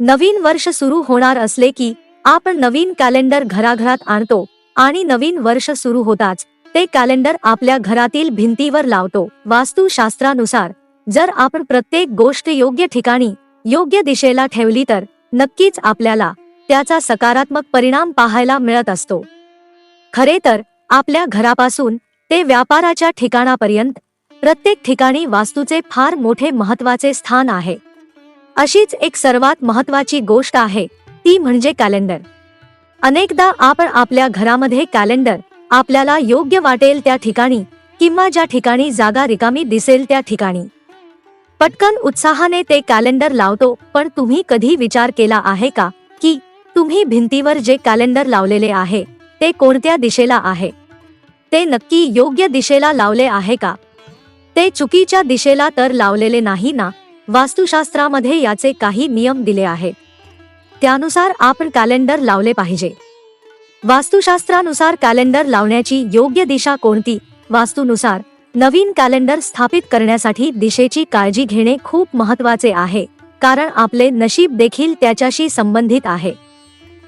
नवीन वर्ष सुरू होणार असले की आपण नवीन कॅलेंडर घराघरात आणतो आणि नवीन वर्ष सुरू होताच ते कॅलेंडर आपल्या घरातील भिंतीवर लावतो. वास्तुशास्त्रानुसार जर आपण प्रत्येक गोष्ट योग्य ठिकाणी योग्य दिशेला ठेवली तर नक्कीच आपल्याला त्याचा सकारात्मक परिणाम पाहायला मिळत असतो. खरे तर आपल्या घरापासून ते व्यापाराच्या ठिकाणापर्यंत प्रत्येक ठिकाणी वास्तूचे फार मोठे महत्त्वाचे स्थान आहे. अशीच एक सर्वात महत्वाची गोष्ट आहे ती म्हणजे कॅलेंडर. अनेकदा आपण आपल्या घरामध्ये कॅलेंडर आपल्याला योग्य वाटेल त्या ठिकाणी किंवा ज्या ठिकाणी जागा रिकामी दिसेल त्या ठिकाणी. पटकन उत्साहाने ते कॅलेंडर लावतो पण तुम्ही कधी विचार केला आहे का की तुम्ही भिंतीवर जे कॅलेंडर लावलेले आहे ते कोणत्या दिशेला आहे? ते नक्की योग्य दिशेला लावले आहे का? ते चुकीच्या दिशेला तर लावलेले नाही ना? वास्तुशास्त्रामध्ये याचे काही नियम दिले आहेत. त्यानुसार आपण कॅलेंडर लावले पाहिजे. वास्तुशास्त्रानुसार कॅलेंडर लावण्याची योग्य दिशा कोणती? वास्तूनुसार नवीन कॅलेंडर स्थापित करण्यासाठी दिशेची काळजी घेणे खूप महत्त्वाचे आहे कारण आपले नशीब देखील त्याच्याशी संबंधित आहे.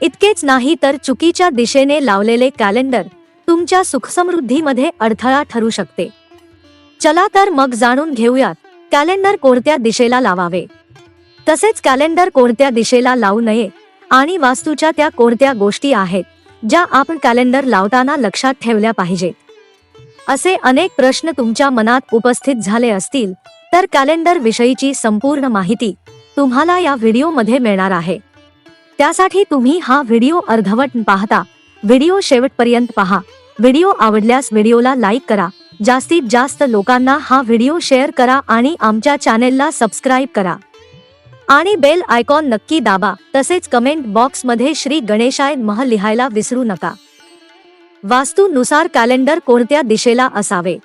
इतकेच नाही तर चुकीच्या दिशेने लावलेले कॅलेंडर तुमच्या सुखसमृद्धीमध्ये अडथळा ठरू शकते. चला तर मग जाणून घेऊयात. कॅलेंडर कोणत्या दिशेला लावावे? तसेच कॅलेंडर कोणत्या दिशेला लावू नये? आणि वास्तूच्या त्या कोणत्या गोष्टी आहेत ज्या आपण कॅलेंडर लावताना लक्षात ठेवल्या पाहिजेत? असे अनेक प्रश्न तुमच्या मनात उपस्थित झाले असतील तर कॅलेंडर विषयीची संपूर्ण माहिती तुम्हाला या व्हिडिओमध्ये मिळणार आहे. त्यासाठी तुम्ही हा व्हिडिओ अर्धवट पाहता. व्हिडिओ शेवटपर्यंत पहा. व्हिडिओ आवडल्यास व्हिडिओला लाईक करा. जास्तीत जास्त लोकांना हा व्हिडिओ शेअर करा आणि आमच्या चॅनेलला सबस्क्राईब करा. आणि बेल आयकॉन नक्की दाबा तसेच कमेंट बॉक्समध्ये श्री गणेशाय मह लिहायला विसरू नका. वास्तूनुसार कॅलेंडर कोणत्या दिशेला असावे?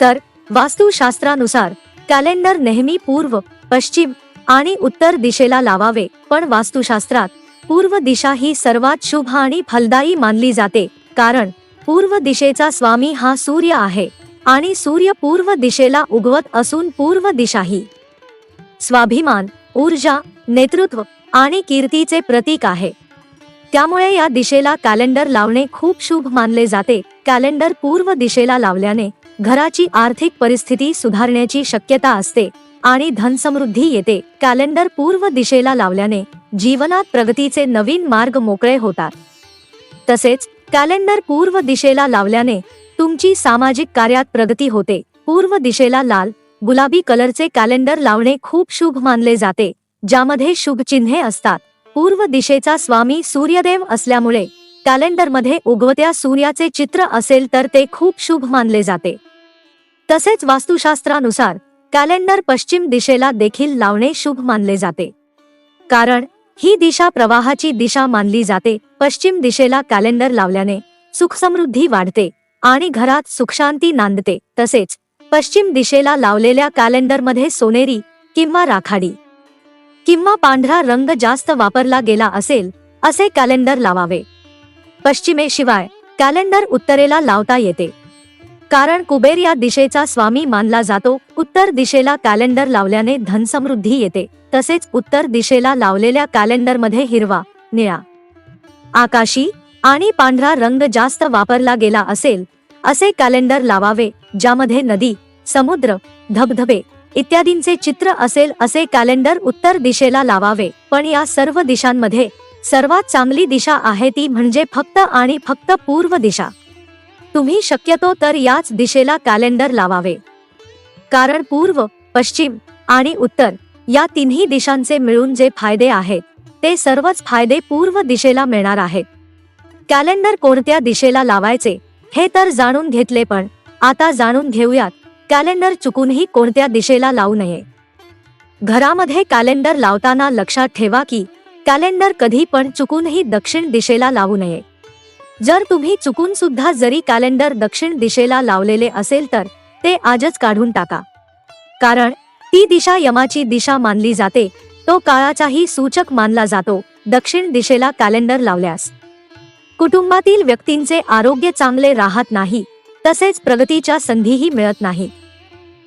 तर वास्तुशास्त्रानुसार कॅलेंडर नेहमी पूर्व पश्चिम आणि उत्तर दिशेला लावावे पण वास्तुशास्त्रात पूर्व दिशा ही सर्वात शुभ आणि फलदायी मानली जाते कारण पूर्व दिशेचा स्वामी हा सूर्य आहे आणि सूर्य पूर्व दिशेला उगवत असून पूर्व दिशा ही स्वाभिमान ऊर्जा नेतृत्व आणि कीर्तीचे प्रतीक आहे. त्यामुळे या दिशेला कॅलेंडर लावणे खूप शुभ मानले जाते. कॅलेंडर पूर्व दिशेला लावल्याने घराची आर्थिक परिस्थिती सुधारण्याची शक्यता असते आणि धनसमृद्धी येते. कॅलेंडर पूर्व दिशेला लावल्याने जीवनात प्रगतीचे नवीन मार्ग मोकळे होतात. तसेच कॅलेंडर पूर्व दिशेला लावल्याने तुमची सामाजिक कार्यात प्रगती होते. पूर्व दिशेला लाल गुलाबी कलरचे कॅलेंडर लावणे खूप शुभ मानले जाते ज्यामध्ये शुभ चिन्हे असतात. पूर्व दिशेचा स्वामी सूर्यदेव असल्यामुळे कॅलेंडरमध्ये उगवत्या सूर्याचे चित्र असेल तर ते खूप शुभ मानले जाते. तसेच वास्तुशास्त्रानुसार कॅलेंडर पश्चिम दिशेला देखील लावणे शुभ मानले जाते. कारण ही दिशा प्रवाहाची दिशा मानली जाते. पश्चिम दिशेला कॅलेंडर लावल्याने सुखसमृद्धी वाढते आणि घरात सुखशांती नांदते. तसेच पश्चिम दिशेला लावलेल्या कॅलेंडरमध्ये सोनेरी किंवा राखाडी किंवा पांढरा रंग जास्त वापरला गेला असेल असे कॅलेंडर लावावे. पश्चिमेशिवाय कॅलेंडर उत्तरेला लावता येते. कारण कुबेर या दिशेचा स्वामी मानला जातो. उत्तर दिशेला कॅलेंडर लावल्याने धनसमृद्धी येते. तसेच उत्तर दिशेला लावलेल्या कॅलेंडरमध्ये हिरवा निळा आकाशी आणि पांढरा रंग जास्त वापरला गेला असेल असे कॅलेंडर लावावे ज्यामध्ये नदी समुद्र धबधबे इत्यादींचे चित्र असेल असे कॅलेंडर उत्तर दिशेला लावावे. पण या सर्व दिशांमध्ये सर्वात चांगली दिशा आहे ती म्हणजे फक्त आणि फक्त पूर्व दिशा. तुम्ही शक्यतो तर याच दिशेला कॅलेंडर लावावे. कारण पूर्व पश्चिम आणि उत्तर या तिन्ही दिशांचे मिळून जे फायदे आहेत ते सर्वच फायदे पूर्व दिशेला मिळणार आहेत. कॅलेंडर कोणत्या दिशेला लावायचे हे तर जाणून घेतले पण आता जाणून घेऊयात कॅलेंडर चुकूनही कोणत्या दिशेला लावू नये. घरामध्ये कॅलेंडर लावताना लक्षात ठेवा की कॅलेंडर कधी पण चुकूनही दक्षिण दिशेला लावू नये. जर तुम्ही चुकून सुद्धा जरी कॅलेंडर दक्षिण दिशेला लावलेले असेल तर ते आजच काढून टाका. कारण ती दिशा यमाची दिशा मानली जाते. तो काळाचाही सूचक मानला जातो. दक्षिण दिशेला कॅलेंडर लावल्यास. कुटुंबातील व्यक्तींचे आरोग्य चांगले राहत नाही. तसेच प्रगतीच्या संधीही मिळत नाही.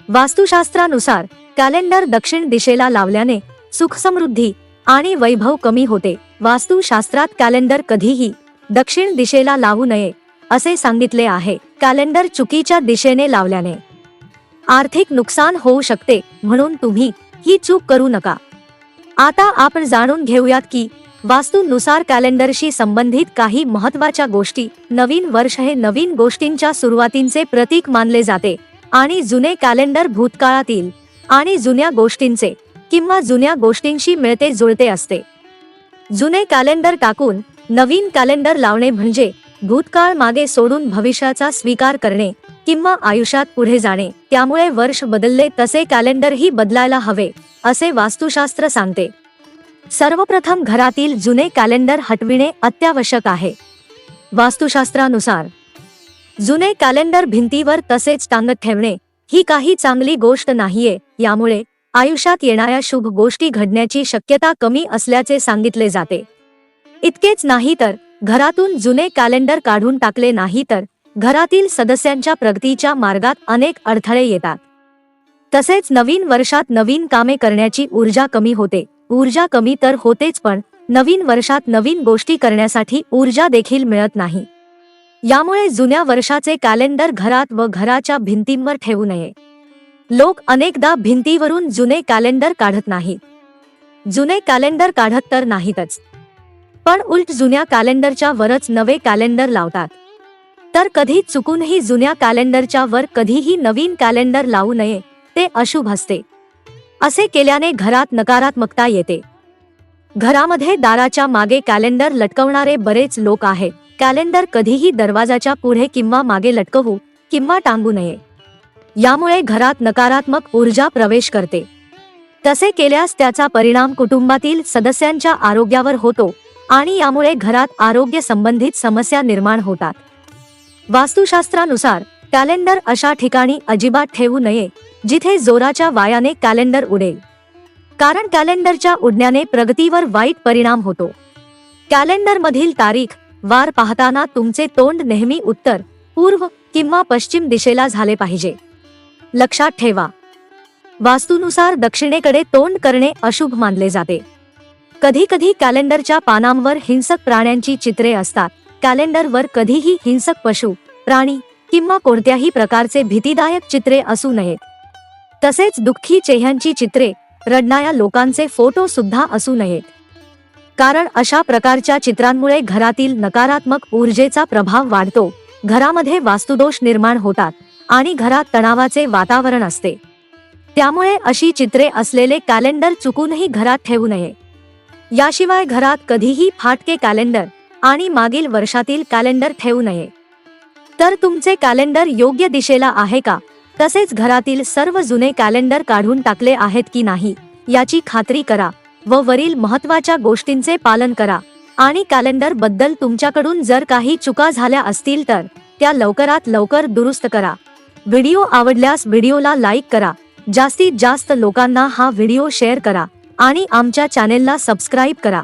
वास्तुशास्त्रानुसार कॅलेंडर दक्षिण दिशेला लावल्याने सुखसमृद्धी आणि वैभव कमी होते. वास्तुशास्त्रात कॅलेंडर कधीही दक्षिण दिशेला लावू नये असे सांगितले आहे. कॅलेंडर चुकीच्या दिशेने लावल्याने. आर्थिक नुकसान होऊ शकते म्हणून तुम्ही ही चूक करू नका. आता आपण जाणून घेऊयात की वास्तूनुसार कॅलेंडरशी संबंधित काही महत्त्वाच्या गोष्टी नवीन वर्ष हे नवीन गोष्टींच्या सुरुवातींचे प्रतीक मानले जाते आणि जुने कॅलेंडर भूतकाळातील आणि जुन्या गोष्टींचे किंवा जुन्या गोष्टींशी मिळते जुळते असते. जुने कॅलेंडर टाकून नवीन कॅलेंडर लावणे म्हणजे भूतकाळ मागे सोडून भविष्याचा स्वीकार करणे किंवा आयुष्यात पुढे जाणे. त्यामुळे वर्ष बदलले तसे कॅलेंडरही बदलायला हवे असे वास्तुशास्त्र सांगते. सर्वप्रथम घरातील जुने कॅलेंडर हटविणे अत्यावश्यक आहे. वास्तुशास्त्रानुसार जुने कॅलेंडर भिंतीवर तसेच टांगत ठेवणे ही काही चांगली गोष्ट नाहीये. यामुळे आयुष्यात येणाऱ्या शुभ गोष्टी घडण्याची शक्यता कमी असल्याचे सांगितले जाते. इतकेच नाही तर घरातून जुने कॅलेंडर काढून टाकले नाही तर घरातील सदस्यांच्या प्रगतीच्या मार्गात अनेक अडथळे येतात. तसेच नवीन वर्षात नवीन कामे करण्याची ऊर्जा कमी होते. ऊर्जा कमी तर होतेच पण नवीन वर्षात नवीन गोष्टी करण्यासाठी ऊर्जा देखील मिळत नाही. यामुळे जुन्या वर्षाचे कॅलेंडर घरात व घराच्या भिंतींवर ठेवू नये. लोक अनेकदा भिंतीवरून जुने कॅलेंडर काढत नाहीत. जुने कॅलेंडर काढत तर नाहीतच. पण उलट जुन्या कॅलेंडरच्या वरच नवे कॅलेंडर लावतात. तर कधी चुकूनही जुन्या कॅलेंडरच्या वर कधीही नवीन कॅलेंडर लावू नये ते अशुभ असते. असे केल्याने घरात नकारात्मकता येते. घरामध्ये दाराच्या मागे कॅलेंडर लटकवणारे बरेच लोक आहेत. कॅलेंडर कधीही दरवाजाच्या पुढे किंवा मागे लटकवू किंवा टांगू नये. यामुळे घरात नकारात्मक ऊर्जा प्रवेश करते. तसे केल्यास त्याचा परिणाम कुटुंबातील सदस्यांच्या आरोग्यावर होतो आणि यामुळे घरात आरोग्य संबंधित समस्या निर्माण होतात. वास्तुशास्त्रानुसार कॅलेंडर अशा ठिकाणी अजिबात ठेवू नये जिथे जोराच्या वायाने कॅलेंडर उडेल. कारण कॅलेंडरच्या उडण्याने प्रगतीवर वाईट परिणाम होतो. कॅलेंडर मधील तारीख वार पाहताना तुमचे तोंड नेहमी उत्तर पूर्व किंवा पश्चिम दिशेला झाले पाहिजे. लक्षात ठेवा. वास्तूनुसार दक्षिणेकडे तोंड करणे अशुभ मानले जाते. कधी कधी कॅलेंडरच्या पानांवर हिंसक प्राण्यांची चित्रे असतात. कॅलेंडरवर कधीही हिंसक पशु प्राणी किंवा कोणत्याही प्रकारचे भीतीदायक चित्रे असू नयेत. तसेच दुःखी चेह्यांची चित्रे रडणाऱ्या लोकांचे फोटो सुद्धा असू नयेत. कारण अशा प्रकारच्या चित्रांमुळे घरातील नकारात्मक ऊर्जेचा प्रभाव वाढतो घरामध्ये वास्तुदोष निर्माण होतात आणि घरात तणावाचे वातावरण असते. त्यामुळे अशी चित्रे असलेले कॅलेंडर चुकूनही घरात ठेवू नये. याशिवाय घरात कधीही फाटके कॅलेंडर आणि मागील वर्षातील कॅलेंडर ठेवू नये. तर तुमचे कॅलेंडर योग्य दिशेला आहे का? तसेच घरातील सर्व जुने कॅलेंडर काढून टाकले आहेत की नाही? याची खात्री करा व वरील महत्त्वाच्या गोष्टींचे पालन करा. आणि कॅलेंडरबद्दल तुमच्याकडून जर काही चुका झाल्या असतील तर त्या लवकरात लवकर दुरुस्त करा. व्हिडिओ आवडल्यास व्हिडिओला लाईक करा. जास्तीत जास्त लोकांना हा व्हिडिओ शेअर करा आणि आमच्या चॅनेलला सबस्क्राईब करा.